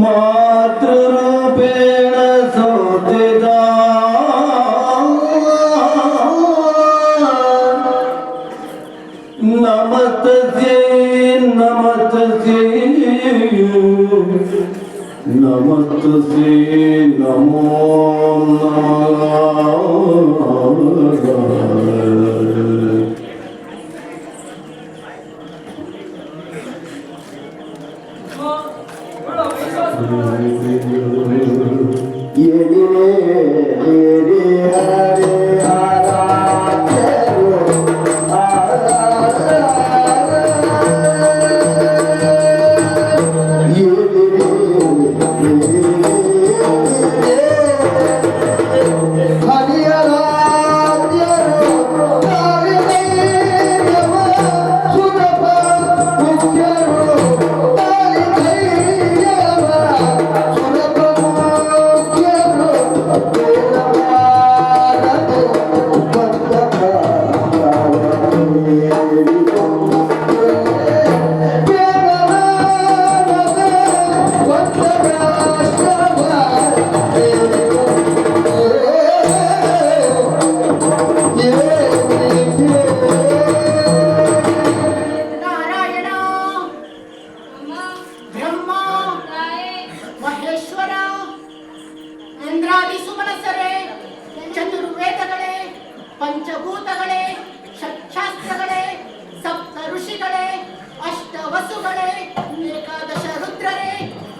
मातृपेण सोचिता नमत नमत नमत नमो नमः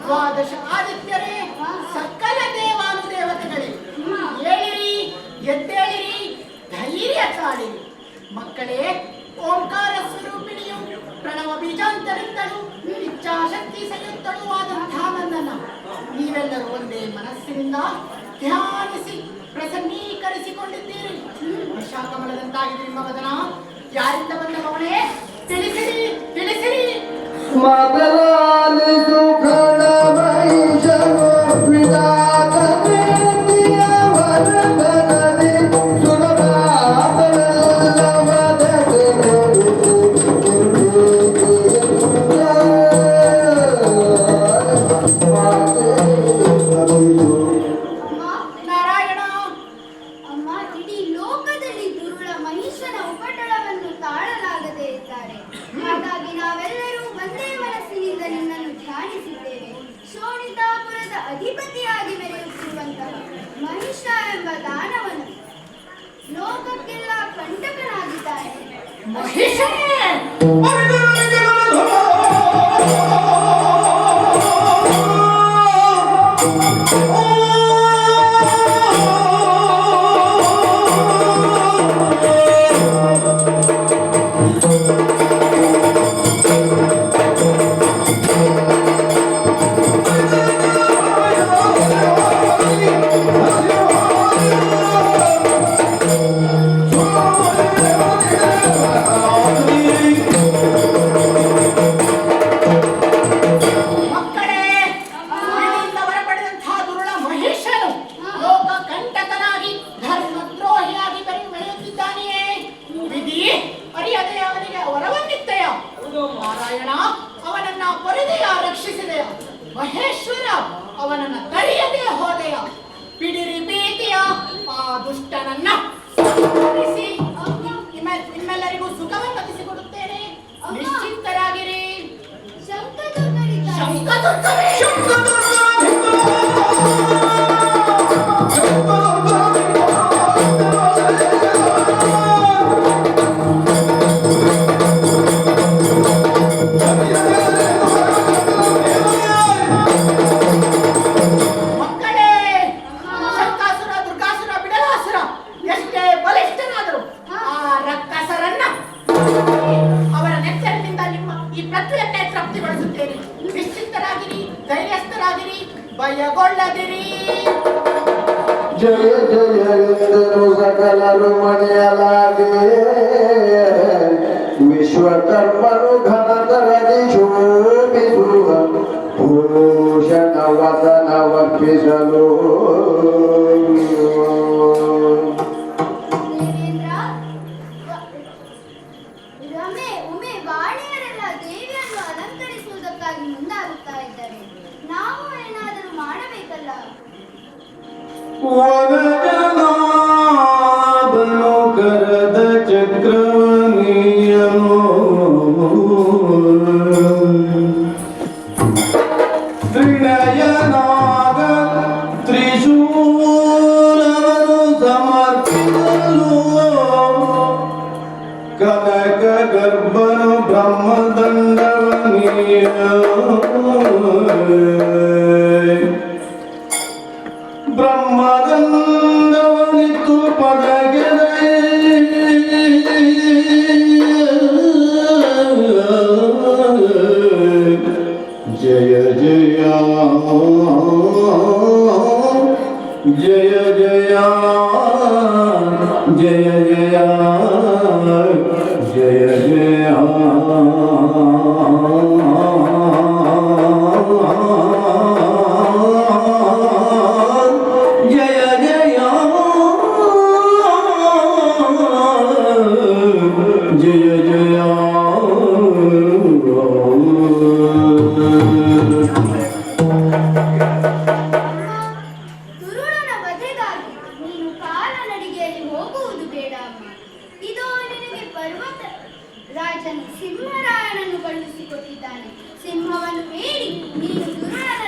ದ್ವಾದಶ ಆದಿತ್ಯರೇ, ಸಕಲ ದೇವಾನುದೇವತೆಗಳೇ, ಏಳಿರಿ, ಎದ್ದೇಳಿರಿ, ಧೈರ್ಯ ತಾಳಿರಿ ಮಕ್ಕಳೇ, ಓಂಕಾರ ಸ್ವರೂಪಿಣಿಯು ಪ್ರಣವ ಬೀಜಾಂತರಿಂದಲೂ ಇಚ್ಛಾಶಕ್ತಿ ಸಂಯುಕ್ತಳು ಆದಂತಹ ನನ್ನನ್ನ ನೀವೆಲ್ಲರೂ ಒಂದೇ ಮನಸ್ಸಿನಿಂದ ಧ್ಯಾನಿಸಿ, ಪ್ರಸನ್ನೀಕರಿಸಿಕೊಂಡಿದ್ದೀರಿ. ವರ್ಷಾಕಮಲದಂತಾಗಿದೆ ನಿಮ್ಮ ವದನ. ಯಾರಿಂದ ಬಂದ ಮೌನೇ ತಿಳಿಸಿರಿ ತಿಳಿಸಿರಿ. ಮದಲಾಲಿಸು ಗಣಮೈಷನು ಮಹಿಷನ ಉಪಟಳವನ್ನು ತಾಳಲಾಗದೇ ಇದ್ದಾರೆ. ಹಾಗಾಗಿ ನಾವೆಲ್ಲರೂ ಒಂದೇ ಮನಸ್ಸಿನಿಂದ ನಿನ್ನನ್ನು ಧ್ಯಾನಿಸಿದ್ದೇವೆ. ಶೋಣಿತಾಪುರದ ಅಧಿಪತಿಯಾಗಿ ಮೆರೆಯುತ್ತಿರುವಂತಹ ಮಹಿಷ ಎಂಬ ದಾನವನು ಲೋಕಕ್ಕೆಲ್ಲ ಕಂಟಕನಾಗಿದ್ದಾನೆ ಅವನನ್ನ ತಡೆಯದೆ ಹೋದೆಯ? ಬಿಡಿರಿ ಭೀತಿಯ ಆ ದುಷ್ಟನನ್ನ ನಿಮ್ಮೆಲ್ಲರಿಗೂ ಸುಖವನ್ನು ಕಲಿಸಿಕೊಡುತ್ತೇನೆ ನಿಶ್ಚಿಂತರಾಗಿರಿ. ಶಂಕದುರ್ಗರಿದ್ದಾರೆ ಭಯಗೊಳ್ಳದಿರಿ ಜಯ ಜಯವೆಂದರು ಸಕಲರು ಮಣಿಯಲಾಗೆ ವಿಶ್ವಕರ್ಮನು ಘನತರದಿ ಶೋಭಿಸುವ ಭೂಷಣ ವಸನವರ್ಪಿಸಲು ಚಕ್ರವನಿಯನು ತ್ರಿನಯನ Jaya Jaya Jaya ರಾಜನು ಸಿಂಹರಾಯನನ್ನು ಕಳುಹಿಸಿಕೊಟ್ಟಿದ್ದಾನೆ ಸಿಂಹವನ್ನು ಬೇಡಿ ನೀನು ದುರಾಳ